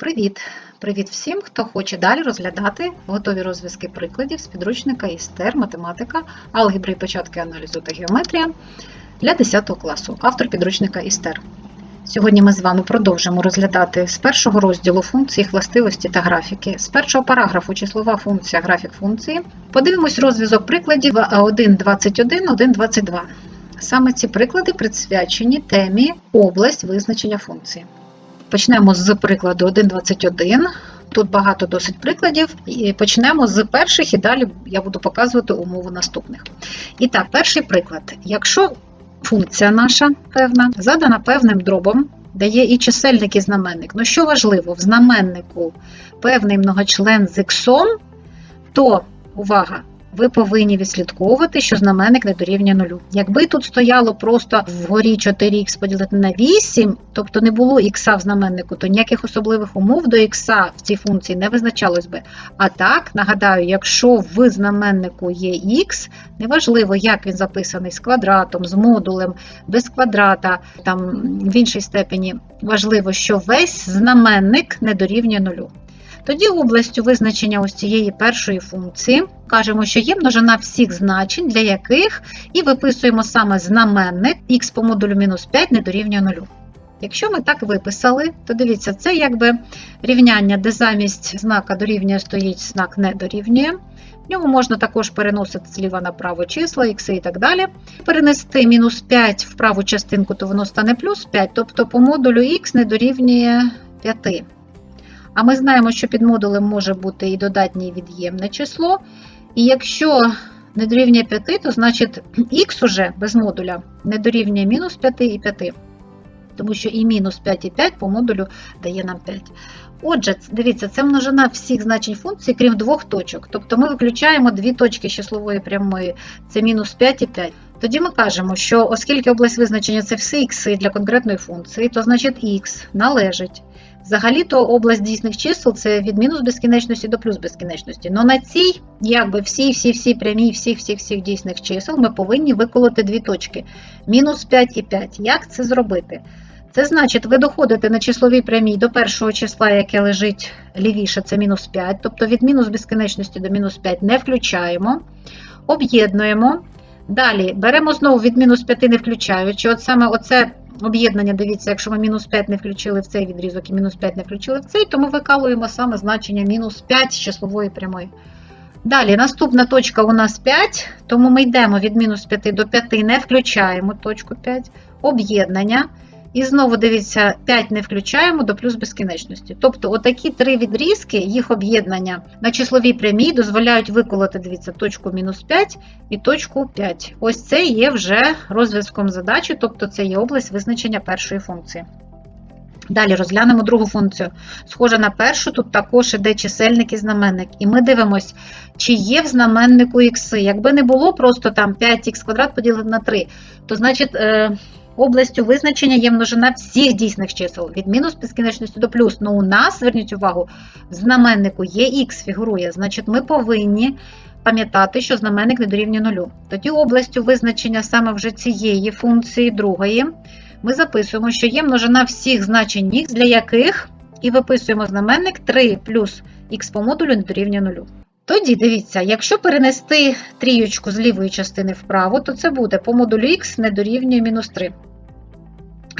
Привіт! Привіт всім, хто хоче далі розглядати готові розв'язки прикладів з підручника ІСТЕР, математика, алгебри і початки аналізу та геометрія для 10 класу, автор підручника ІСТЕР. Сьогодні ми з вами продовжимо розглядати з першого розділу функції, їх властивості та графіки, з першого параграфу числова функція, графік функції. Подивимось розв'язок прикладів 1.21, 1.22. Саме ці приклади присвячені темі область визначення функції. Почнемо з прикладу 1.21. Тут багато досить прикладів. І почнемо з перших, і далі я буду показувати умови наступних. І так, перший приклад. Якщо функція наша певна, задана певним дробом, де є і чисельник, і знаменник. Ну що важливо, в знаменнику певний многочлен з іксом, то увага! Ви повинні відслідковувати, що знаменник не дорівнює нулю. Якби тут стояло просто вгорі 4х поділити на 8, тобто не було х в знаменнику, то ніяких особливих умов до х в цій функції не визначалось би. А так, нагадаю, якщо в знаменнику є х, неважливо, як він записаний з квадратом, з модулем, без квадрата, там в іншій степені, важливо, що весь знаменник не дорівнює нулю. Тоді областю визначення ось цієї першої функції кажемо, що є множина всіх значень, для яких і виписуємо саме знаменник х по модулю мінус 5 не дорівнює 0. Якщо ми так виписали, то дивіться, це якби рівняння, де замість знака дорівнює стоїть знак не дорівнює. В ньому можна також переносити зліва направо числа, ікси і так далі. Перенести мінус 5 в праву частинку, то воно стане плюс 5, тобто по модулю х не дорівнює 5. А ми знаємо, що під модулем може бути і додатнє і від'ємне число. І якщо не дорівнює 5, то значить х уже без модуля не дорівнює мінус 5 і 5. Тому що і мінус 5 і 5 по модулю дає нам 5. Отже, дивіться, це множина всіх значень функції, крім двох точок. Тобто ми виключаємо дві точки числової прямої, це мінус 5 і 5. Тоді ми кажемо, що оскільки область визначення це всі ікси для конкретної функції, то значить х належить. Взагалі-то область дійсних чисел це від мінус безкінечності до плюс безкінечності. Но на цій, якби всі-всі-всі прямі всіх-всіх-всіх дійсних чисел, ми повинні виколоти дві точки: мінус 5 і 5. Як це зробити? Це значить, ви доходите на числовій прямій до першого числа, яке лежить лівіше, це мінус 5, тобто від мінус безкінечності до мінус 5 не включаємо, об'єднуємо. Далі беремо знову від мінус 5 не включаючи. От саме оце об'єднання, дивіться, якщо ми мінус 5 не включили в цей відрізок і мінус 5 не включили в цей, то ми викалуємо саме значення мінус 5 з числової прямої. Далі, наступна точка у нас 5, тому ми йдемо від мінус 5 до 5, не включаємо точку 5, об'єднання. І знову дивіться, 5 не включаємо до плюс безкінечності. Тобто, отакі три відрізки, їх об'єднання на числовій прямій дозволяють виколоти, дивіться, точку мінус 5 і точку 5. Ось це є вже розв'язком задачі, тобто це є область визначення першої функції. Далі розглянемо другу функцію. Схоже на першу, тут також іде чисельник і знаменник. І ми дивимося, чи є в знаменнику ікси. Якби не було просто там 5х квадрат поділити на 3, то значить. Областю визначення є множина всіх дійсних чисел від мінус безкінечності до плюс. Ну у нас, зверніть увагу, в знаменнику є х фігурує, значить, ми повинні пам'ятати, що знаменник не дорівнює нулю. Тоді областю визначення саме вже цієї функції другої ми записуємо, що є множина всіх значень х, для яких і виписуємо знаменник 3 плюс х по модулю не дорівнює нулю. Тоді дивіться, якщо перенести трієчку з лівої частини вправо, то це буде по модулю х не дорівнює мінус 3.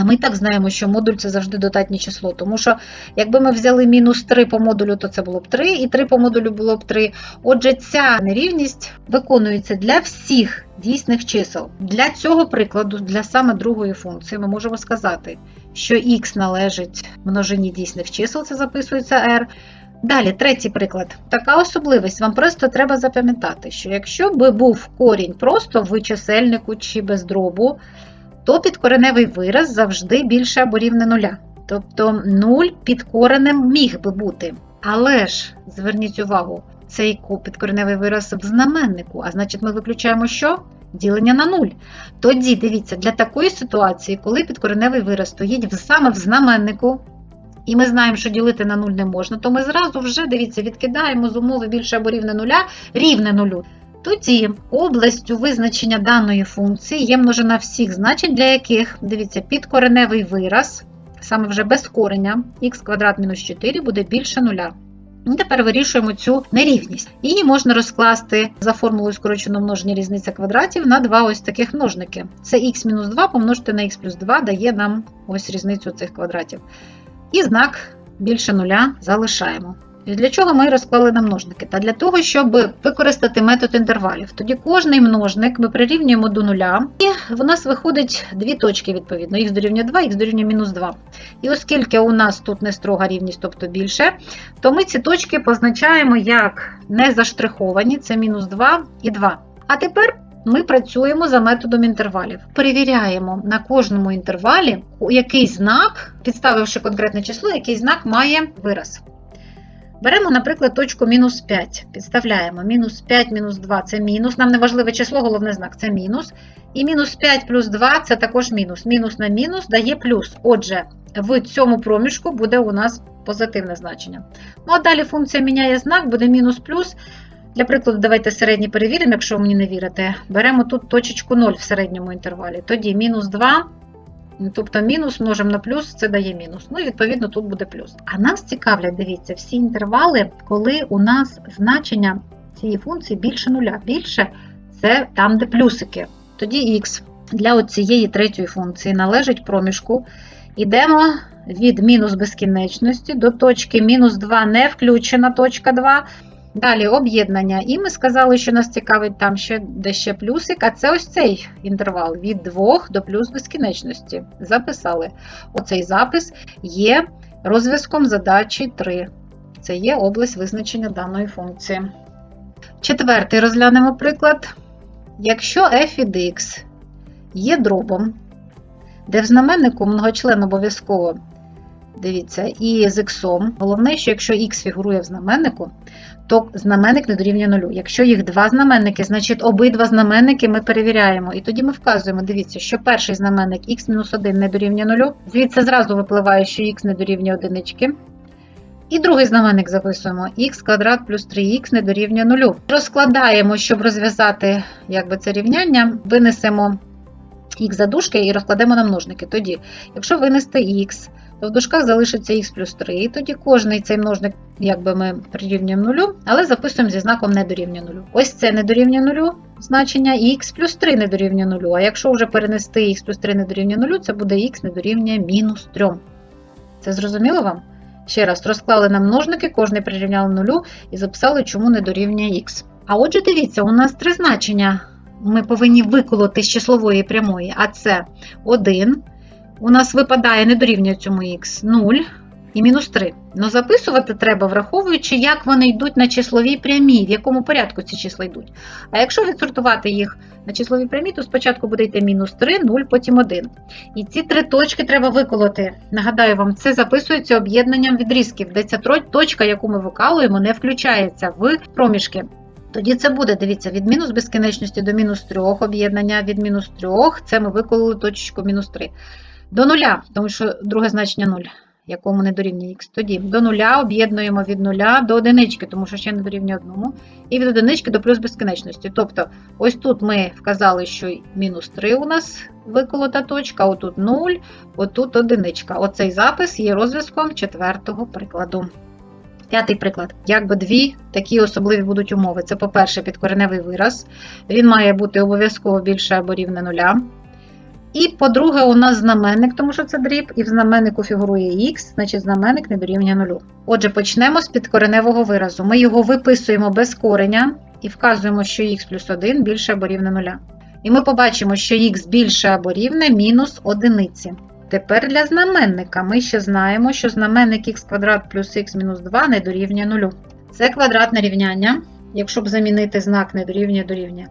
А ми так знаємо, що модуль це завжди додатнє число. Тому що, якби ми взяли мінус 3 по модулю, то це було б 3, і 3 по модулю було б 3. Отже, ця нерівність виконується для всіх дійсних чисел. Для цього прикладу, для саме другої функції, ми можемо сказати, що х належить множині дійсних чисел, це записується r. Далі, третій приклад. Така особливість. Вам просто треба запам'ятати, що якщо би був корінь просто в чисельнику чи без дробу, то підкореневий вираз завжди більше або рівне нуля. Тобто 0 під коренем міг би бути. Але ж, зверніть увагу, цей підкореневий вираз в знаменнику, а значить, ми виключаємо що? Ділення на 0. Тоді, дивіться, для такої ситуації, коли підкореневий вираз стоїть саме в знаменнику, і ми знаємо, що ділити на 0 не можна, то ми зразу вже, дивіться, відкидаємо з умови більше або рівне нуля, рівне нулю. Тоді областю визначення даної функції є множина всіх значень, для яких, дивіться, підкореневий вираз саме вже без корення, х квадрат мінус 4 буде більше нуля. І тепер вирішуємо цю нерівність. Її можна розкласти за формулою скороченого множення різниця квадратів на два ось таких множники. Це х мінус 2 помножити на х плюс 2 дає нам ось різницю цих квадратів. І знак більше нуля залишаємо. Для чого ми розклали на множники? Та для того, щоб використати метод інтервалів. Тоді кожний множник ми прирівнюємо до нуля, і в нас виходить дві точки, відповідно, х дорівнює 2, х дорівнює мінус 2. І оскільки у нас тут не строга рівність, тобто більше, то ми ці точки позначаємо як не заштриховані, це мінус 2 і 2. А тепер ми працюємо за методом інтервалів. Перевіряємо на кожному інтервалі, який знак, підставивши конкретне число, який знак має вираз. Беремо, наприклад, точку мінус 5. Підставляємо мінус 5, мінус 2 це мінус. Нам не важливе число, головний знак це мінус. І мінус 5 плюс 2 це також мінус. Мінус на мінус дає плюс. Отже, в цьому проміжку буде у нас позитивне значення. Ну а далі функція міняє знак, буде мінус плюс. Для прикладу, давайте середній перевіримо, якщо ви мені не вірите. Беремо тут точечку 0 в середньому інтервалі. Тоді мінус 2. Тобто мінус множимо на плюс, це дає мінус. Ну і відповідно тут буде плюс. А нас цікавлять, дивіться, всі інтервали, коли у нас значення цієї функції більше нуля. Більше це там, де плюсики. Тоді х для цієї третьої функції належить проміжку. Йдемо від мінус безкінечності до точки мінус 2 не включена точка 2. Далі об'єднання. І ми сказали, що нас цікавить там ще де ще плюсик, а це ось цей інтервал від 2 до плюс безкінечності. Записали. Оцей запис є розв'язком задачі 3. Це є область визначення даної функції. Четвертий розглянемо приклад. Якщо f від x є дробом, де в знаменнику многочлен обов'язково Дивіться, і з х. Головне, що якщо х фігурує в знаменнику, то знаменник не дорівнює нулю. Якщо їх два знаменники, значить обидва знаменники ми перевіряємо. І тоді ми вказуємо, дивіться, що перший знаменник х-1 не дорівнює нулю. Звідси зразу випливає, що х не дорівнює одинички. І другий знаменник записуємо х квадрат плюс 3х не дорівнює нулю. Розкладаємо, щоб розв'язати якби, це рівняння, винесемо х за дужки і розкладемо на множники. Тоді, якщо винести х, то в дужках залишиться х плюс 3. І тоді кожний цей множник якби ми прирівнюємо нулю, але записуємо зі знаком не дорівнює нулю. Ось це не дорівнює нулю значення, і х плюс 3 не дорівнює нулю. А якщо вже перенести х плюс 3 не дорівнює нулю, це буде х не дорівнює мінус 3. Це зрозуміло вам? Ще раз, розклали на множники, кожний прирівняли нулю і записали, чому не дорівнює х. А отже, дивіться, у нас три значення. Ми повинні виколоти з числової прямої, а це 1 у нас випадає, не дорівнює цьому х 0 і мінус 3. Но записувати треба, враховуючи, як вони йдуть на числовій прямій, в якому порядку ці числа йдуть. А якщо відсортувати їх на числовій прямій, то спочатку буде йти мінус 3, 0, потім 1. І ці три точки треба виколоти. Нагадаю вам, це записується об'єднанням відрізків, де ця точка, яку ми викалуємо, не включається в проміжки. Тоді це буде, дивіться, від мінус безкінечності до мінус 3 об'єднання від мінус 3, це ми виколили точечку мінус 3 до нуля, тому що друге значення 0, якому не дорівнює х. Тоді до нуля об'єднуємо від нуля до одинички, тому що ще не дорівнює одному. І від одинички до плюс безкінечності. Тобто, ось тут ми вказали, що мінус 3 у нас виколота точка, отут 0, отут одиничка. Оцей запис є розв'язком четвертого прикладу. П'ятий приклад. Якби дві такі особливі будуть умови. Це, по-перше, підкореневий вираз. Він має бути обов'язково більше або рівне нуля. І, по-друге, у нас знаменник, тому що це дріб, і в знаменнику фігурує х, значить знаменник не дорівнює нулю. Отже, почнемо з підкореневого виразу. Ми його виписуємо без кореня і вказуємо, що х плюс 1 більше або рівне нуля. І ми побачимо, що х більше або рівне мінус одиниці. Тепер для знаменника ми ще знаємо, що знаменник х квадрат плюс х мінус 2 не дорівнює нулю. Це квадратне рівняння, якщо б замінити знак не дорівнює дорівнює.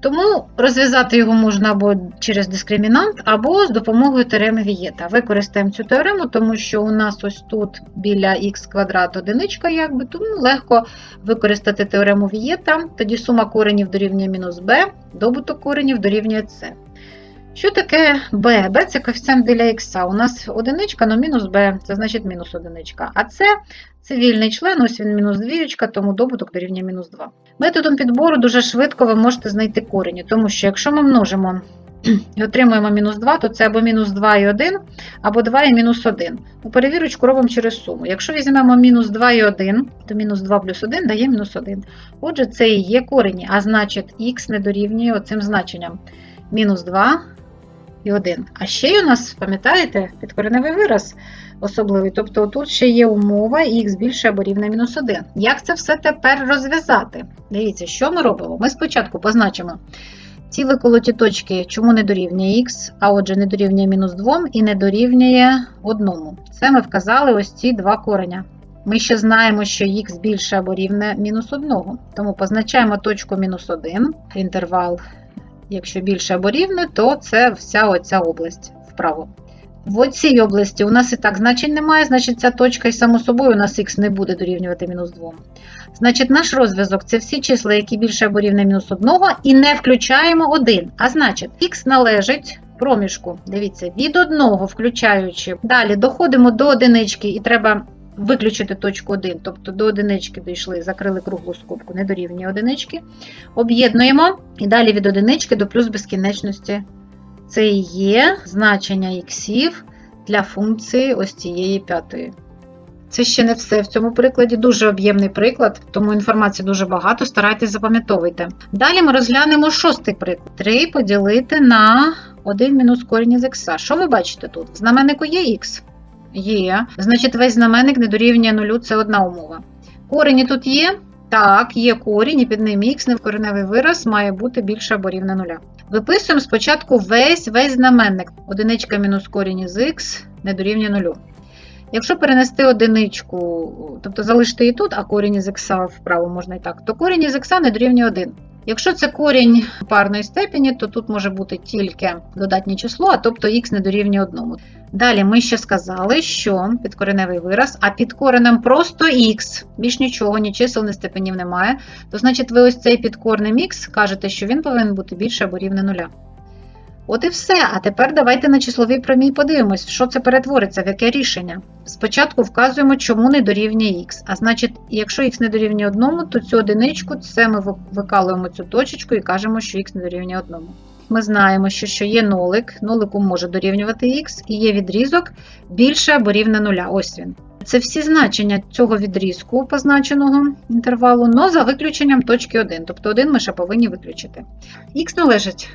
Тому розв'язати його можна або через дискримінант, або з допомогою теореми Вієта. Використаємо цю теорему, тому що у нас ось тут біля х квадрат одиничка, якби, тому легко використати теорему Вієта. Тоді сума коренів дорівнює мінус b, добуток коренів дорівнює c. Що таке b? b це коефіцієнт біля х. У нас одиничка, но мінус b, це значить мінус одиничка. А це цивільний член, ось він мінус двіючка, тому добуток дорівнює мінус 2. Методом підбору дуже швидко ви можете знайти корені, тому що якщо ми множимо і отримуємо мінус 2, то це або мінус 2 і 1, або 2 і мінус 1. Ну, перевірочку робимо через суму. Якщо візьмемо мінус 2 і 1, то мінус 2 плюс 1 дає мінус 1. Отже, це і є корені, а значить х не дорівнює оцим значенням. Мінус 2 і 1. А ще й у нас, пам'ятаєте, підкореневий вираз особливий. Тобто тут ще є умова х більше або рівне мінус 1. Як це все тепер розв'язати? Дивіться, що ми робимо? Ми спочатку позначимо ці виколоті точки, чому не дорівнює х, а отже, не дорівнює мінус 2 і не дорівнює 1. Це ми вказали ось ці два кореня. Ми ще знаємо, що х більше або рівне мінус 1. Тому позначаємо точку мінус 1, інтервал, якщо більше або рівне, то це вся оця область вправо. В цій області у нас і так значень немає, значить ця точка і само собою у нас х не буде дорівнювати мінус 2. Значить, наш розв'язок це всі числа, які більше або рівне мінус 1, і не включаємо 1. А значить, х належить проміжку, дивіться, від 1 включаючи. Далі доходимо до одинички і треба виключити точку 1, тобто до одинички дійшли, закрили круглу скобку, не дорівнює одинички. Об'єднуємо і далі від одинички до плюс безкінечності. Це і є значення іксів для функції ось цієї п'ятої. Це ще не все в цьому прикладі, дуже об'ємний приклад, тому інформації дуже багато, старайтесь запам'ятовуйте. Далі ми розглянемо шостий приклад. 3 поділити на 1 мінус корінь із х. Що ви бачите тут? В знаменнику є х? Є. Значить, весь знаменник не дорівнює нулю, це одна умова. Корені тут є? Так, є корінь, і під ним х, невкореневий вираз має бути більше або рівне нуля. Виписуємо спочатку весь весь знаменник. Одиничка мінус корінь із х не дорівнює нулю. Якщо перенести одиничку, тобто залишити і тут, а корінь із х вправо можна і так, то корінь із х не дорівнює 1. Якщо це корінь парної степені, то тут може бути тільки додатнє число, а тобто х не дорівнює одному. Далі ми ще сказали, що підкореневий вираз, а під коренем просто х, більш нічого, ні чисел, ні степенів немає, то значить ви ось цей підкорним x кажете, що він повинен бути більше або рівне нуля. От і все. А тепер давайте на числовій промій подивимось, що це перетвориться, в яке рішення. Спочатку вказуємо, чому не дорівнює х. А значить, якщо х не дорівнює 1, то цю одиничку це ми викалуємо цю точечку і кажемо, що х не дорівнює 1. Ми знаємо, що, що є нолик, нолику може дорівнювати х, і є відрізок більше або рівне нуля. Ось він. Це всі значення цього відрізку позначеного інтервалу, але за виключенням точки 1. Тобто 1 ми ще повинні виключити. Х належить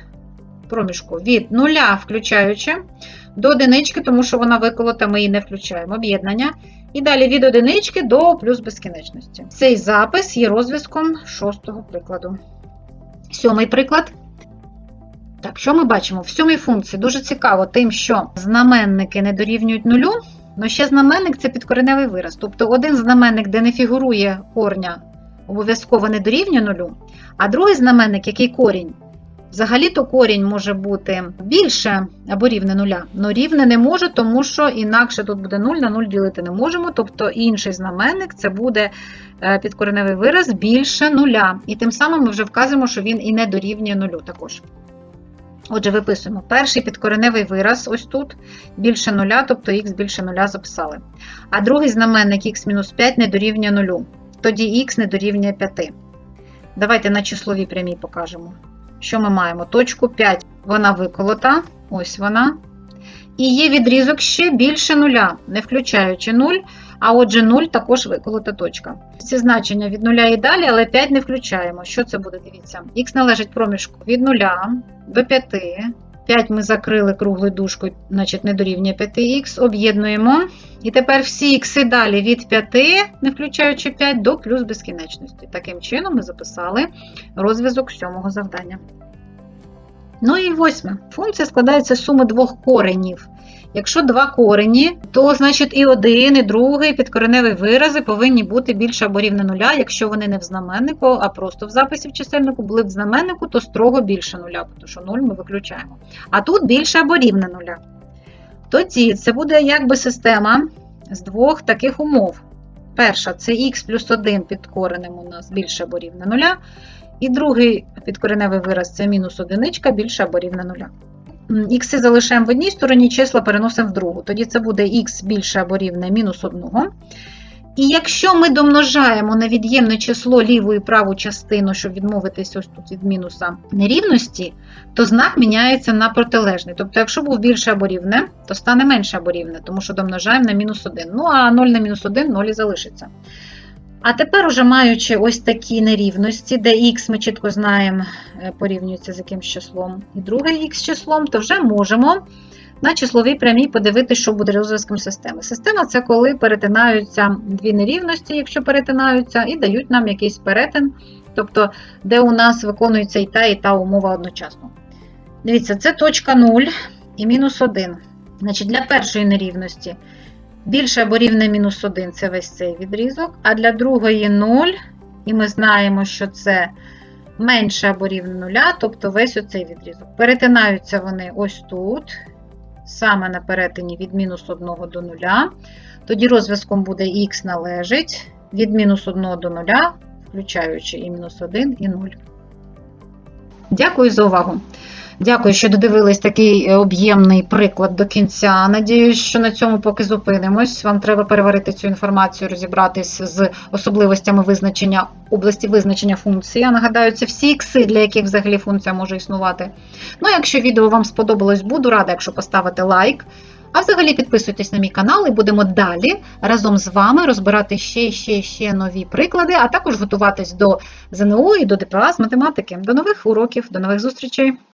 проміжку від нуля, включаючи до одинички, тому що вона виколота, ми її не включаємо. Об'єднання. І далі від одинички до плюс безкінечності. Цей запис є розв'язком шостого прикладу. Сьомий приклад. Так, що ми бачимо? В сьомій функції дуже цікаво тим, що знаменники не дорівнюють нулю, але ще знаменник це підкореневий вираз. Тобто один знаменник, де не фігурує корня, обов'язково не дорівнює нулю, а другий знаменник, який корінь, Взагалі-то корінь може бути більше або рівне нуля, але рівне не може, тому що інакше тут буде 0 на 0 ділити не можемо. Тобто інший знаменник це буде підкореневий вираз більше нуля. І тим самим ми вже вказуємо, що він і не дорівнює нулю також. Отже, виписуємо перший підкореневий вираз, ось тут, більше нуля, тобто х більше нуля записали. А другий знаменник х-5 не дорівнює нулю. Тоді х не дорівнює 5. Давайте на числовій прямій покажемо. Що ми маємо? Точку 5. Вона виколота, ось вона. І є відрізок ще більше нуля, не включаючи 0, а отже 0 також виколота точка. Ці значення від 0 і далі, але 5 не включаємо. Що це буде? Дивіться. Х належить проміжку від 0 до 5. 5 ми закрили круглою дужкою, значить не дорівнює 5х, об'єднуємо. І тепер всі х далі від 5, не включаючи 5, до плюс безкінечності. Таким чином ми записали розв'язок сьомого завдання. Ну і восьме. Функція складається з суми двох коренів. Якщо два корені, то значить і один, і другий підкореневі вирази повинні бути більше або рівне нуля. Якщо вони не в знаменнику, а просто в записі в чисельнику були в знаменнику, то строго більше нуля, тому що 0 ми виключаємо. А тут більше або рівне нуля. Тоді це буде якби система з двох таких умов. Перша це х плюс 1 під коренем у нас більше або рівне нуля. І другий підкореневий вираз це мінус одиничка більше або рівне нуля. Х залишаємо в одній стороні, числа переносимо в другу. Тоді це буде х більше або рівне мінус 1. І якщо ми домножаємо на від'ємне число ліву і праву частину, щоб відмовитися ось тут від мінуса нерівності, то знак міняється на протилежний. Тобто, якщо був більше або рівне, то стане менше або рівне, тому що домножаємо на мінус 1. Ну а 0 на мінус 1 0 і залишиться. А тепер, уже маючи ось такі нерівності, де х ми чітко знаємо, е, порівнюється з якимсь числом, і друге х числом, то вже можемо на числовій прямій подивитися, що буде розв'язком системи. Система це коли перетинаються дві нерівності, якщо перетинаються, і дають нам якийсь перетин, тобто де у нас виконується і та, і та умова одночасно. Дивіться, це точка 0 і мінус 1. Значить, для першої нерівності більше або рівне мінус 1 це весь цей відрізок, а для другої 0, і ми знаємо, що це менше або рівне 0, тобто весь оцей відрізок. Перетинаються вони ось тут, саме на перетині від мінус 1 до 0. Тоді розв'язком буде х належить від мінус 1 до 0, включаючи і мінус 1, і 0. Дякую за увагу. Дякую, що додивились такий е, об'ємний приклад до кінця. Надіюсь, що на цьому поки зупинимось. Вам треба переварити цю інформацію, розібратись з особливостями визначення області визначення функції. Я нагадаю, це всі ікси, для яких взагалі функція може існувати. Ну, якщо відео вам сподобалось, буду рада, якщо поставите лайк. А взагалі підписуйтесь на мій канал і будемо далі разом з вами розбирати ще ще ще нові приклади, а також готуватись до ЗНО і до ДПА з математики. До нових уроків, до нових зустрічей!